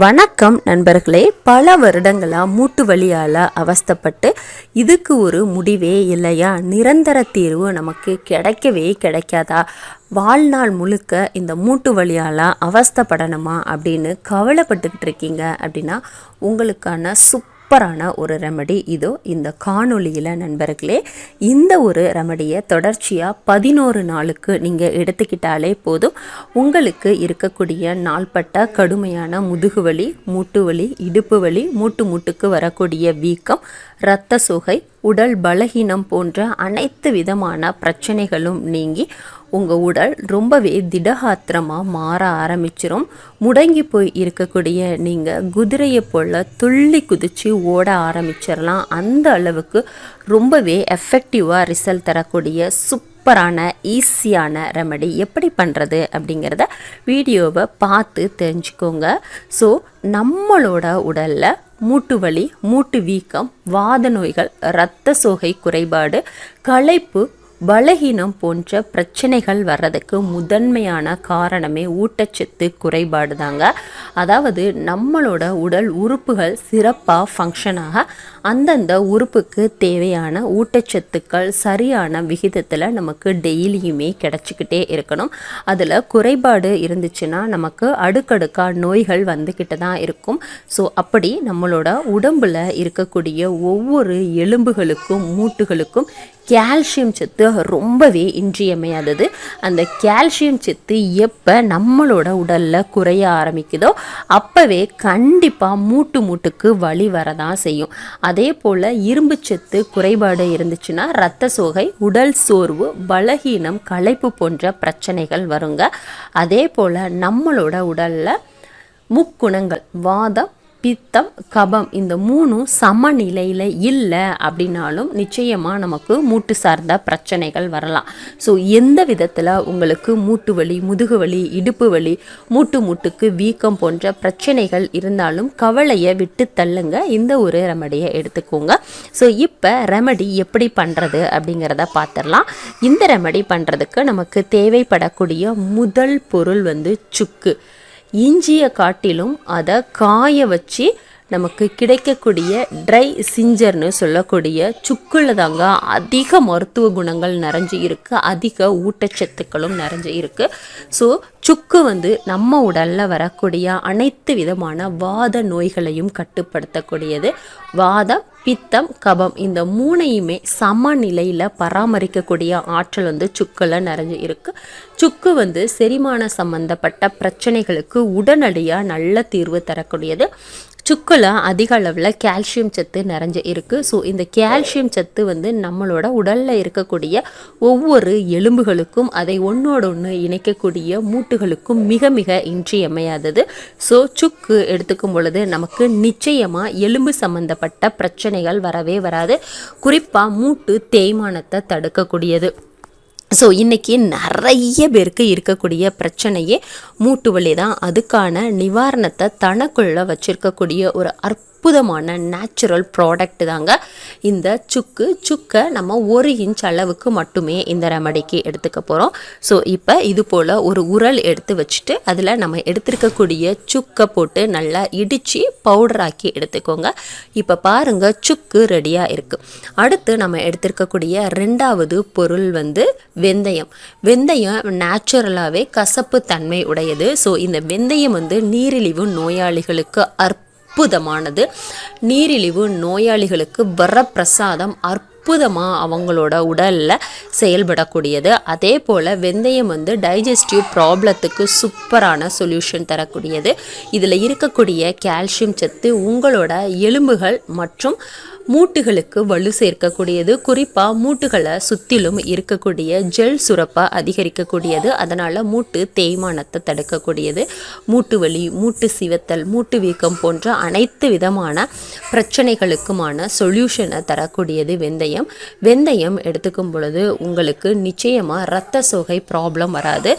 வணக்கம் நண்பர்களே. பல வருடங்களாக மூட்டு வலியால் அவஸ்தைப்பட்டு இதுக்கு ஒரு முடிவே இல்லையா? நிரந்தர தீர்வு நமக்கு கிடைக்கவே கிடைக்காதா? வாழ்நாள் முழுக்க இந்த மூட்டு வலியால் அவஸ்தைப்படணுமா அப்படின்னு கவலைப்பட்டுக்கிட்டு இருக்கீங்க அப்படின்னா உங்களுக்கான சூப்பரான ஒரு ரெமடி இதோ இந்த காணொளியில் நண்பர்களே. இந்த ஒரு ரெமடியை தொடர்ச்சியாக பதினோரு நாளுக்கு நீங்கள் எடுத்துக்கிட்டாலே போதும். உங்களுக்கு இருக்கக்கூடிய நாள்பட்ட கடுமையான முதுகு வலி மூட்டு வலி இடுப்பு வலி மூட்டு மூட்டுக்கு வரக்கூடிய வீக்கம் இரத்த சோகை உடல் பலகீனம் போன்ற அனைத்து விதமான பிரச்சனைகளும் நீங்கி உங்கள் உடல் ரொம்பவே திடகாத்திரமாக மாற ஆரம்பிச்சிரும். முடங்கி போய் இருக்கக்கூடிய நீங்கள் குதிரையை போல் துள்ளி குதித்து ஓட ஆரம்பிச்சிடலாம் அந்த அளவுக்கு ரொம்பவே எஃபெக்டிவாக ரிசல்ட் தரக்கூடிய சூப்பரான ஈஸியான ரெமடி எப்படி பண்ணுறது அப்படிங்கிறத வீடியோவை பார்த்து தெரிஞ்சுக்கோங்க. ஸோ நம்மளோட உடலில் மூட்டு வலி மூட்டு வீக்கம் வாத நோய்கள் இரத்த சோகை குறைபாடு களைப்பு பலகீனம் போன்ற பிரச்சனைகள் வர்றதுக்கு முதன்மையான காரணமே ஊட்டச்சத்து குறைபாடு தாங்க அதாவது நம்மளோட உடல் உறுப்புகள் சிறப்பாக ஃபங்க்ஷனாக அந்தந்த உறுப்புக்கு தேவையான ஊட்டச்சத்துக்கள் சரியான விகிதத்தில் நமக்கு டெய்லியுமே கிடச்சிக்கிட்டே இருக்கணும். அதில் குறைபாடு இருந்துச்சுன்னா நமக்கு அடுக்கடுக்காக நோய்கள் வந்துக்கிட்டு தான் இருக்கும். ஸோ அப்படி நம்மளோட உடம்பில் இருக்கக்கூடிய ஒவ்வொரு எலும்புகளுக்கும் மூட்டுகளுக்கும் கால்சியம் சத்து ரொம்பவே இன்றியமையாதது. அந்த கால்சியம் சத்து எப்போ நம்மளோட உடலில் குறைய ஆரம்பிக்குதோ அப்போவே கண்டிப்பாக மூட்டு மூட்டுக்கு வழி வரதான் செய்யும். அதே போல் இரும்பு சத்து குறைபாடு இருந்துச்சுன்னா ரத்த சோகை உடல் சோர்வு பலகீனம் களைப்பு போன்ற பிரச்சனைகள் வருங்க. அதே போல் நம்மளோட உடலில் முக்குணங்கள் வாதம் பித்தம் கபம் இந்த மூணும் சமநிலையில் இல்லை அப்படின்னாலும் நிச்சயமாக நமக்கு மூட்டு சார்ந்த பிரச்சனைகள் வரலாம். ஸோ எந்த விதத்தில் உங்களுக்கு மூட்டு வலி முதுகு வலி இடுப்பு வலி மூட்டு மூட்டுக்கு வீக்கம் போன்ற பிரச்சனைகள் இருந்தாலும் கவலையை விட்டு தள்ளுங்க. இந்த ஒரு ரெமடியை எடுத்துக்கோங்க. ஸோ இப்போ ரெமடி எப்படி பண்ணுறது அப்படிங்கிறத பார்த்துடலாம் இந்த ரெமடி பண்ணுறதுக்கு நமக்கு தேவைப்படக்கூடிய முதல் பொருள் வந்து சுக்கு. இஞ்சியை காட்டிலும் அதை காய வச்சு நமக்கு கிடைக்கக்கூடிய ட்ரை சிஞ்சர்னு சொல்லக்கூடிய சுக்குல தாங்க அதிக மருத்துவ குணங்கள் நிறைஞ்சு இருக்குது அதிக ஊட்டச்சத்துக்களும் நிறைஞ்சு இருக்குது ஸோ சுக்கு வந்து நம்ம உடலில் வரக்கூடிய அனைத்து விதமான வாத நோய்களையும் கட்டுப்படுத்தக்கூடியது. வாதம் பித்தம் கபம் இந்த மூணையுமே சமநிலையில் பராமரிக்கக்கூடிய ஆற்றல் வந்து சுக்கில் நிறைஞ்சு இருக்குது சுக்கு வந்து செரிமான சம்பந்தப்பட்ட பிரச்சனைகளுக்கு உடனடியாக நல்ல தீர்வு தரக்கூடியது. சுக்கில் அதிக அளவில் கால்சியம் சத்து நிறைஞ்சு இருக்குது ஸோ இந்த கால்சியம் சத்து வந்து நம்மளோட உடலில் இருக்கக்கூடிய ஒவ்வொரு எலும்புகளுக்கும் அதை ஒன்றோட ஒன்று இணைக்கக்கூடிய மூட்டுகளுக்கும் மிக மிக இன்றியமையாதது. ஸோ சுக்கு எடுத்துக்கும் பொழுது நமக்கு நிச்சயமாக எலும்பு சம்பந்தப்பட்ட பிரச்சனைகள் வரவே வராது. குறிப்பாக மூட்டு தேய்மானத்தை தடுக்கக்கூடியது. ஸோ இன்றைக்கி நிறைய பேருக்கு இருக்கக்கூடிய பிரச்சனையே மூட்டு வலி தான். அதுக்கான நிவாரணத்தை தனக்குள்ளே வச்சுருக்கக்கூடிய ஒரு அற்ப அற்புதமான நேச்சுரல் ப்ராடக்ட் தாங்க. இந்த சுக்கு சுக்கை நம்ம ஒரு இன்ச் அளவுக்கு மட்டுமே இந்த ரெமடிக்கு எடுத்துக்க போகிறோம் ஸோ இப்போ இது போல் ஒரு உரல் எடுத்து வச்சுட்டு அதில் நம்ம எடுத்துருக்கக்கூடிய சுக்கை போட்டு நல்லா இடித்து பவுடராக்கி எடுத்துக்கோங்க. இப்போ பாருங்கள் சுக்கு ரெடியாக இருக்குது அடுத்து நம்ம எடுத்திருக்கக்கூடிய ரெண்டாவது பொருள் வந்து வெந்தயம். வெந்தயம் நேச்சுரலாகவே கசப்பு தன்மை உடையது. ஸோ இந்த வெந்தயம் வந்து நீரிழிவு நோயாளிகளுக்கு அற்ப அற்புதமானது. நீரிழிவு நோயாளிகளுக்கு வரப்பிரசாதம் அற்புதமாக அவங்களோட உடலில் செயல்படக்கூடியது. அதே போல் வெந்தயம் வந்து டைஜஸ்டிவ் ப்ராப்ளத்துக்கு சூப்பரான சொல்யூஷன் தரக்கூடியது. இதில் இருக்கக்கூடிய கால்சியம் சத்து உங்களோட எலும்புகள் மற்றும் மூட்டுகளுக்கு வலு சேர்க்கக்கூடியது குறிப்பாக மூட்டுகளை சுற்றிலும் இருக்கக்கூடிய ஜெல் சுரப்பை அதிகரிக்கக்கூடியது அதனால் மூட்டு தேய்மானத்தை தடுக்கக்கூடியது. மூட்டு வலி மூட்டு சிவத்தல் மூட்டு வீக்கம் போன்ற அனைத்து விதமான பிரச்சனைகளுக்குமான சொல்யூஷனை தரக்கூடியது வெந்தயம். வெந்தயம் எடுத்துக்கும் பொழுது உங்களுக்கு நிச்சயமாக இரத்த சோகை ப்ராப்ளம் வராது.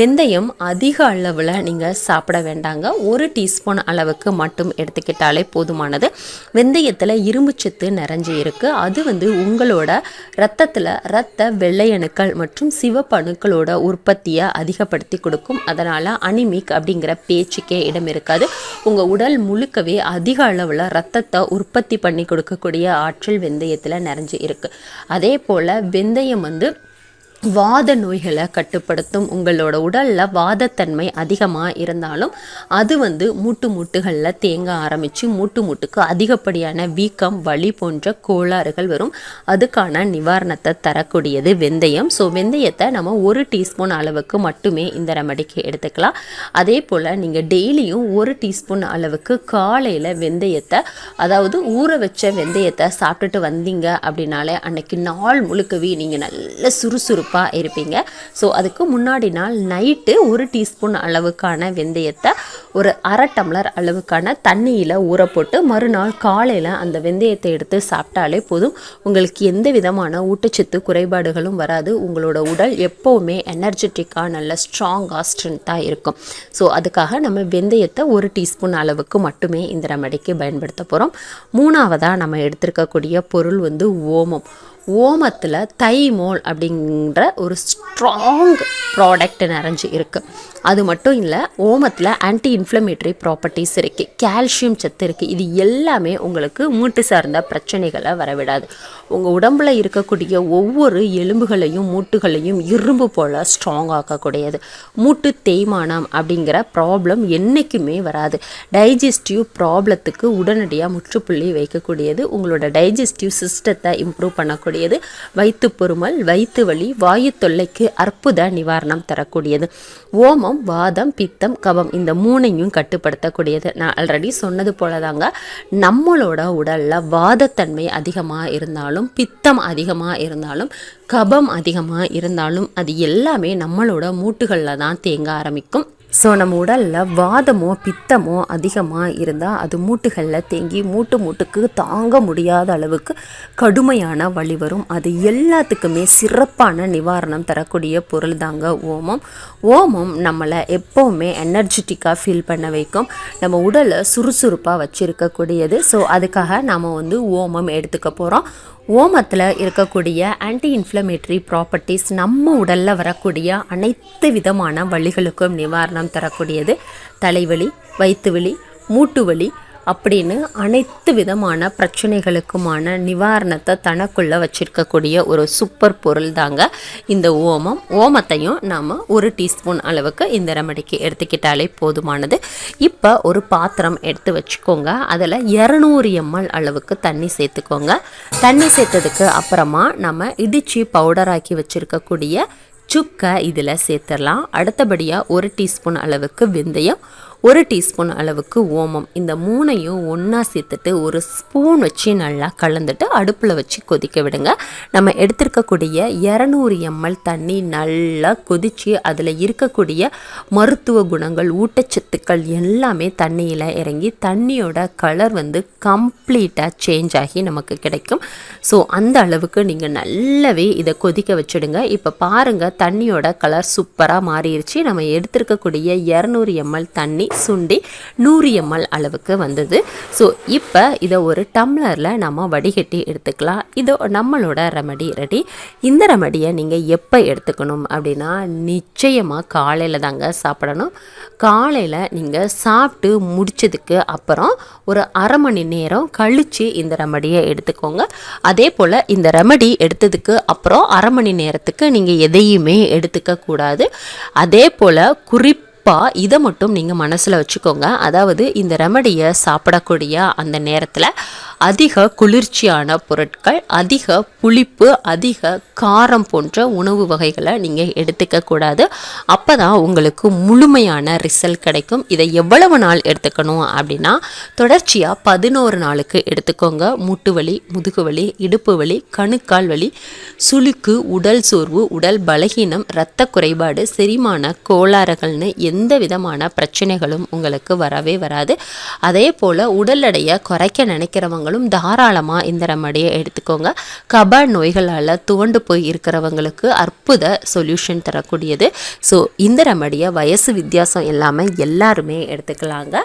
வெந்தயம் அதிக அளவில் நீங்கள் சாப்பிட வேண்டாங்க. ஒரு டீஸ்பூன் அளவுக்கு மட்டும் எடுத்துக்கிட்டாலே போதுமானது. வெந்தயத்தில் இரும்பு சத்து இரும்புச்சத்து நிறைஞ்சு இருக்குது அது வந்து உங்களோட ரத்தத்தில் இரத்த வெள்ளையணுக்கள் மற்றும் சிவப்பணுக்களோட உற்பத்தியை அதிகப்படுத்தி கொடுக்கும். அதனால் அனிமிக் அப்படிங்கிற பேச்சுக்கே இடம் இருக்காது. உங்கள் உடல் முழுக்கவே அதிக அளவில் ரத்தத்தை உற்பத்தி பண்ணி கொடுக்கக்கூடிய ஆற்றல் வெந்தயத்தில் நிறைஞ்சு இருக்குது அதே போல் வெந்தயம் வந்து வாத நோய்களை கட்டுப்படுத்தும் உங்களோட உடலில் வாதத்தன்மை அதிகமாக இருந்தாலும் அது வந்து மூட்டு மூட்டுகளில் தேங்க ஆரம்பித்து மூட்டு மூட்டுக்கு அதிகப்படியான வீக்கம் வலி போன்ற கோளாறுகள் வரும். அதுக்கான நிவாரணத்தை தரக்கூடியது வெந்தயம். ஸோ வெந்தயத்தை நம்ம ஒரு டீஸ்பூன் அளவுக்கு மட்டுமே இந்த ரெமடிக்கு எடுத்துக்கலாம். அதே போல் நீங்கள் டெய்லியும் ஒரு டீஸ்பூன் அளவுக்கு காலையில் வெந்தயத்தை அதாவது ஊற வச்ச வெந்தயத்தை சாப்பிட்டுட்டு வந்தீங்க அப்படின்னாலே அன்னைக்கு நாள் முழுக்கவே நீங்கள் நல்ல கண்டிப்பாக இருப்பீங்க. ஸோ அதுக்கு முன்னாடி நாள் நைட்டு ஒரு டீஸ்பூன் அளவுக்கான வெந்தயத்தை ஒரு அரை டம்ளர் அளவுக்கான தண்ணியில் ஊற போட்டு மறுநாள் காலையில் அந்த வெந்தயத்தை எடுத்து சாப்பிட்டாலே போதும். உங்களுக்கு எந்த விதமான ஊட்டச்சத்து குறைபாடுகளும் வராது. உங்களோட உடல் எப்போவுமே எனர்ஜெட்டிக்காக நல்ல ஸ்ட்ராங்காக ஸ்ட்ரென்த்தாக இருக்கும். ஸோ அதுக்காக நம்ம வெந்தயத்தை ஒரு டீஸ்பூன் அளவுக்கு மட்டுமே இந்த ரெமடிக்கு பயன்படுத்த போகிறோம் மூணாவதாக நம்ம எடுத்திருக்கக்கூடிய பொருள் வந்து ஓமம். ஓமத்தில் தைமோல் அப்படிங்கிற ஒரு ஸ்ட்ராங் ப்ராடக்ட் நிறைஞ்சு இருக்குது அது மட்டும் இல்லை ஓமத்தில் ஆன்டி இன்ஃப்ளமேட்டரி ப்ராப்பர்ட்டிஸ் இருக்குது கால்சியம் சத்து இருக்குது இது எல்லாமே உங்களுக்கு மூட்டு சார்ந்த பிரச்சனைகளை வரவிடாது. உங்கள் உடம்பில் இருக்கக்கூடிய ஒவ்வொரு எலும்புகளையும் மூட்டுகளையும் இரும்பு போல் ஸ்ட்ராங் ஆக்கக்கூடியது. மூட்டு தேய்மானம் அப்படிங்கிற ப்ராப்ளம் என்றைக்குமே வராது. டைஜஸ்டிவ் ப்ராப்ளத்துக்கு உடனடியாக முற்றுப்புள்ளி வைக்கக்கூடியது. உங்களோட டைஜஸ்டிவ் சிஸ்டத்தை இம்ப்ரூவ் பண்ணக்கூடிய தரக்கூடியது. வயிற்று பொறுமல் வயிற்று வலி வாயு தொல்லைக்கு அற்புத நிவாரணம் தரக்கூடியது. ஓமம் வாதம் பித்தம் கபம் இந்த மூணையும் கட்டுப்படுத்தக்கூடியது. நான் ஆல்ரெடி சொன்னது போல தாங்க நம்மளோட உடலில் வாதத்தன்மை அதிகமாக இருந்தாலும் பித்தம் அதிகமாக இருந்தாலும் கபம் அதிகமாக இருந்தாலும் அது எல்லாமே நம்மளோட மூட்டுகளில் தான் தேங்க ஆரம்பிக்கும். ஸோ நம்ம உடலில் வாதமோ பித்தமோ அதிகமாக இருந்தால் அது மூட்டுகளில் தேங்கி மூட்டு மூட்டுக்கு தாங்க முடியாத அளவுக்கு கடுமையான வலி வரும். அது எல்லாத்துக்குமே சிறப்பான நிவாரணம் தரக்கூடிய பொருள் தாங்க ஓமம். ஓமம் நம்மளை எப்போவுமே எனர்ஜெட்டிக்காக ஃபீல் பண்ண வைக்கும். நம்ம உடலை சுறுசுறுப்பாக வச்சுருக்கக்கூடியது. ஸோ அதுக்காக நாம் வந்து ஓமம் எடுத்துக்க போகிறோம் ஓமத்தில் இருக்கக்கூடிய ஆன்டி இன்ஃப்ளமேட்டரி ப்ராப்பர்ட்டிஸ் நம்ம உடலில் வரக்கூடிய அனைத்து விதமான வழிகளுக்கும் நிவாரணம் தரக்கூடியது. தலைவலி வயிற்று வலி மூட்டு வலி அப்படின்னு அனைத்து விதமான பிரச்சனைகளுக்குமான நிவாரணத்தை தனக்குள்ளே வச்சுருக்கக்கூடிய ஒரு சூப்பர் பொருள் தாங்க இந்த ஓமம். ஓமத்தையும் நாம் ஒரு டீஸ்பூன் அளவுக்கு இந்த ரெமடிக்கு எடுத்துக்கிட்டாலே போதுமானது. இப்போ ஒரு பாத்திரம் எடுத்து வச்சுக்கோங்க. அதில் இரநூறு எம்எல் அளவுக்கு தண்ணி சேர்த்துக்கோங்க. தண்ணி சேர்த்ததுக்கு அப்புறமா நம்ம இடிச்சு பவுடராக்கி வச்சுருக்கக்கூடிய சுக்கை இதில் சேர்த்துடலாம். அடுத்தபடியாக ஒரு டீஸ்பூன் அளவுக்கு வெந்தயம் ஒரு டீஸ்பூன் அளவுக்கு ஓமம். இந்த மூணையும் ஒன்றா சேர்த்துட்டு ஒரு ஸ்பூன் வச்சு நல்லா கலந்துட்டு அடுப்பில் வச்சு கொதிக்க விடுங்க. நம்ம எடுத்திருக்கக்கூடிய இரநூறு எம்எல் தண்ணி நல்லா கொதித்து அதில் இருக்கக்கூடிய மருத்துவ குணங்கள் ஊட்டச்சத்துக்கள் எல்லாமே தண்ணியில் இறங்கி தண்ணியோட கலர் வந்து கம்ப்ளீட்டாக சேஞ்ச் ஆகி நமக்கு கிடைக்கும். ஸோ அந்த அளவுக்கு நீங்கள் நல்லாவே இதை கொதிக்க வச்சுடுங்க. இப்போ பாருங்கள் தண்ணியோட கலர் சூப்பராக மாறிடுச்சு நம்ம எடுத்திருக்கக்கூடிய இரநூறு எம்எல் தண்ணி சுண்டி நூறு எம்எல் அளவுக்கு வந்தது. ஸோ இப்போ இதை ஒரு டம்ளரில் நம்ம வடிகட்டி எடுத்துக்கலாம். இதோ நம்மளோட ரெமடி ரெடி இந்த ரெமடியை நீங்கள் எப்போ எடுத்துக்கணும் அப்படின்னா நிச்சயமாக காலையில் தாங்க சாப்பிடணும். காலையில் நீங்கள் சாப்பிட்டு முடிச்சதுக்கு அப்புறம் ஒரு அரை மணி நேரம் கழித்து இந்த ரெமடியை எடுத்துக்கோங்க. அதே போல் இந்த ரெமடி எடுத்ததுக்கு அப்புறம் அரை மணி நேரத்துக்கு நீங்கள் எதையுமே எடுத்துக்க கூடாது. அதே போல் குறிப்பு குறிப்பாக இதை மட்டும் நீங்கள் மனசில் வச்சுக்கோங்க. அதாவது இந்த ரெமடியை சாப்பிடக்கூடிய அந்த நேரத்தில் அதிக குளிர்ச்சியான பொருட்கள் அதிக புளிப்பு அதிக காரம் போன்ற உணவு வகைகளை நீங்கள் எடுத்துக்க கூடாது. அப்போ தான் உங்களுக்கு முழுமையான ரிசல்ட் கிடைக்கும். இதை எவ்வளவு நாள் எடுத்துக்கணும் அப்படின்னா தொடர்ச்சியாக பதினோரு நாளுக்கு எடுத்துக்கோங்க. முட்டு வலி முதுகு வலி இடுப்பு வலி கணுக்கால் வலி சுளுக்கு உடல் சோர்வு உடல் பலகீனம் இரத்த குறைபாடு செரிமான கோளாறுகள்னு எந்த விதமான பிரச்சனைகளும் உங்களுக்கு வரவே வராது. அதே போல் உடல் எடையை குறைக்க நினைக்கிறவங்க நினைக்கிறவங்களும் தாராளமாக இந்த ரெமடியை எடுத்துக்கோங்க. கப நோய்களால் துவண்டு போய் இருக்கிறவங்களுக்கு அற்புத சொல்யூஷன் தரக்கூடியது. ஸோ இந்த ரெமடியை வயசு வித்தியாசம் இல்லாமல் எல்லாருமே எடுத்துக்கலாங்க.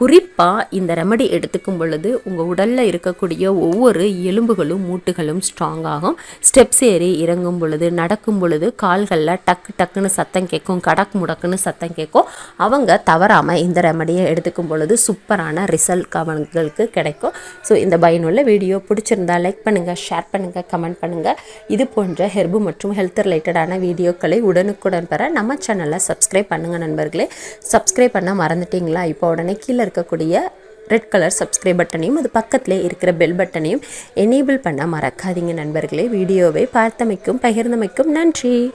குறிப்பாக இந்த ரெமடி எடுத்துக்கும் பொழுது உங்கள் உடலில் இருக்கக்கூடிய ஒவ்வொரு எலும்புகளும் மூட்டுகளும் ஸ்ட்ராங் ஆகும். ஸ்டெப்ஸ் ஏறி இறங்கும் பொழுது நடக்கும் பொழுது கால்களில் டக்கு டக்குன்னு சத்தம் கேட்கும் கடக் முடக்குன்னு சத்தம் கேட்கும் அவங்க தவறாமல் இந்த ரெமடியை எடுத்துக்கும் பொழுது சூப்பரான ரிசல்ட் அவங்களுக்கு கிடைக்கும். ஸோ இந்த பயனுள்ள வீடியோ பிடிச்சிருந்தா லைக் பண்ணுங்கள் ஷேர் பண்ணுங்கள் கமெண்ட் பண்ணுங்கள் இது போன்ற ஹெர்பு மற்றும் ஹெல்த் ரிலேட்டடான வீடியோக்களை உடனுக்குடன் பெற நம்ம சேனலை சப்ஸ்கிரைப் பண்ணுங்கள் நண்பர்களே. சப்ஸ்கிரைப் பண்ண மறந்துட்டீங்களா? இப்போ உடனே கீழே கீழே இருக்கக்கூடிய ரெட் கலர் சப்ஸ்கிரைப் பட்டனையும் அது பக்கத்திலே இருக்கிற பெல் பட்டனையும் எனேபிள் பண்ண மறக்காதீங்க நண்பர்களே. வீடியோவை பார்த்தமைக்கும் பகிர்ந்தமைக்கும் நன்றி.